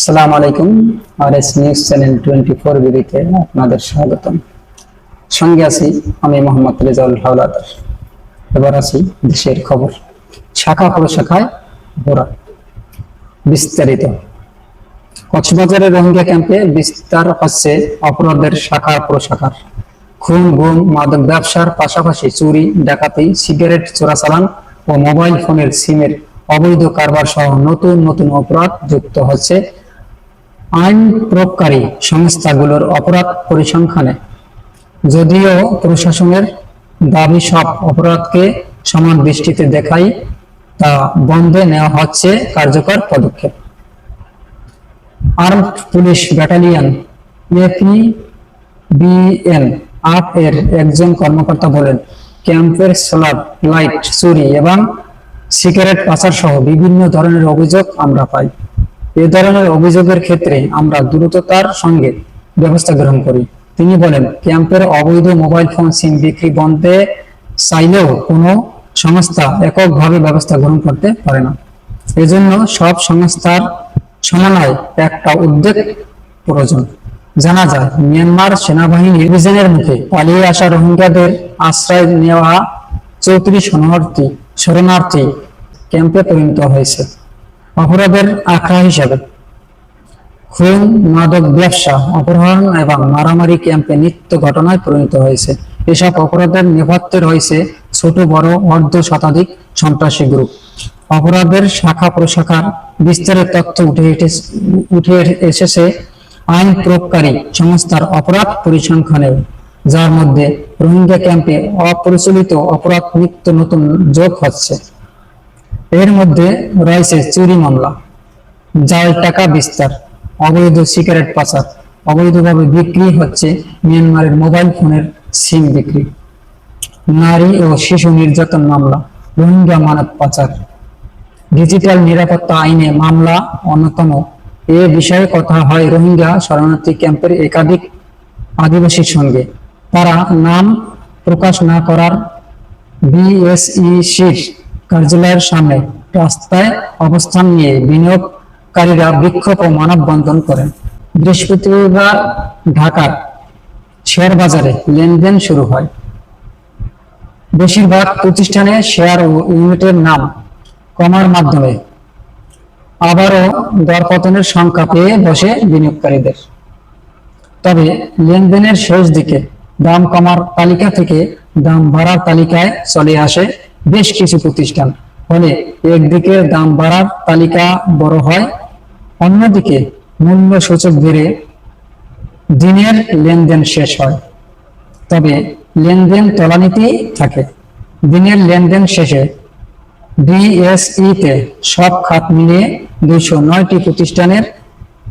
আসসালামু আলাইকুম R S news channel twenty four বিডিতে আপনাদের স্বাগতম। সঙ্গে আছি আমি মোহাম্মদ রেজাউল হাওলাদার। এবার আছি দেশের খবর। শাখা প্রশাখায় ভরা। বিস্তারিত। কক্সবাজারের রোহিঙ্গা ক্যাম্পে বিস্তার হচ্ছে অপরাধের শাখা প্রশাখার খুন, গুম, মাদক ব্যবসার পাশাপাশি চুরি, ডাকাতি, সিগারেট চোরাচালান ও মোবাইল ফোনের সিমের অবৈধ কারবার সহ নতুন নতুন অপরাধ যুক্ত হচ্ছে আইন প্রয়োগকারী সংস্থাগুলোর অপরাধ পরিসংখ্যানে। যদিও প্রশাসনের দাবি, সব অপরাধকে সমান দৃষ্টিতে দেখাই, তা বন্ধে নেওয়া হচ্ছে কার্যকর পদক্ষেপ। Armed police battalion AP BN আট এর একজন কর্মকর্তা বলেন, ক্যাম্পের সোলার লাইট, চুরি এবং সিগারেট পাচার সহ বিভিন্ন ধরনের অভিযোগ আমরা পাই। এ ধরনের অভিযোগের ক্ষেত্রে আমরা দ্রুততার সঙ্গে ব্যবস্থা গ্রহণ করি। তিনি বলেন, ক্যাম্পের অবৈধ মোবাইল ফোন সিম বিক্রি বন্ধে চাইলেও কোনো সংস্থা এককভাবে ব্যবস্থা গ্রহণ করতে পারে না। এজন্য সব সংস্থার সমন্বয় একটা উদ্যোগ প্রয়োজন। জানা যায়, মিয়ানমার সেনাবাহিনীর অভিযানের মুখে পালিয়ে আসা রোহিঙ্গাদের আশ্রয় নেওয়া চৌত্রিশ শরণার্থী শরণার্থী ক্যাম্পে পরিণত হয়েছে। অপরাধের আখড়া হিসাবে। খুন, মাদক, ব্যবসা, অপহরণ এবং মারামারি ক্যাম্পে নিত্য ঘটনায় পরিণত হয়েছে। এসব অপরাধের নেপথ্যে রয়েছে ছোট, বড়, অর্ধ শতাধিক সন্ত্রাসী গ্রুপ। অপরাধের শাখা প্রশাখার বিস্তারের তথ্য উঠে উঠে এসেছে আইন প্রয়োগকারী সংস্থার অপরাধ পরিসংখ্যানেও, যার মধ্যে রোহিঙ্গা ক্যাম্পে অপরিচালিত অপরাধ নিত্য নতুন যোগ হচ্ছে। এর মধ্যে রয়েছে চুরি মামলা, জাল টাকা বিস্তার, অবৈধ সিগারেট পাচার, অবৈধভাবে বিক্রি হচ্ছে মিয়ানমারের মোবাইল ফোনের সিম বিক্রি, নারী ও শিশু নির্যাতন মামলা, রোহিঙ্গা মানব পাচার। ডিজিটাল নিরাপত্তা আইনে মামলা অন্যতম। এ বিষয়ে কথা হয় রোহিঙ্গা শরণার্থী ক্যাম্পের একাধিক আদিবাসীর সঙ্গে। তারা নাম প্রকাশ না করার বিএসইসির কার্যালয়ের সামনে রাস্তায় অবস্থান নিয়ে বিনিয়োগকারীরা বিক্ষোভ ও মানববন্ধন করেন। বৃহস্পতিবার ঢাকার শেয়ার বাজারে লেনদেন শুরু হয়। বেশিরভাগ প্রতিষ্ঠানে শেয়ার ও ইউনিটের নাম কমার মাধ্যমে আবারও দরপতনের সংখ্যা পেয়ে বসে বিনিয়োগকারীদের। তবে লেনদেনের শেষ দিকে দাম কমার তালিকা থেকে দাম বাড়ার তালিকায় চলে আসে বেশ কিছু প্রতিষ্ঠান। ফলে একদিকে দাম বাড়ার তালিকা বড় হয়, অন্যদিকে মূল্য সূচক বেড়ে দিনের লেনদেন শেষ হয়। তবে লেনদেন তলানিতে থাকে। দিনের লেনদেন শেষে ডিএসই তে সব খাত মিলিয়ে দুইশো নয়টি প্রতিষ্ঠানের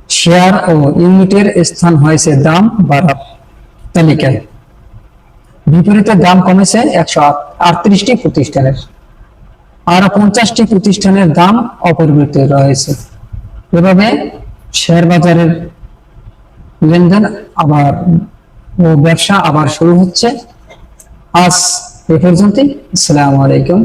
শেয়ার ও ইউনিটের স্থান হয়েছে দাম বাড়ার তালিকায়। বিপরীতে দাম কমেছে একশো আটত্রিশটি প্রতিষ্ঠানের। আর পঞ্চাশটি প্রতিষ্ঠানের দাম অপরিবর্তিত রয়েছে। এভাবে শেয়ার বাজারের লেনদেন আবার ও ব্যবসা আবার শুরু হচ্ছে। আজ এ পর্যন্তই। আসসালামু আলাইকুম।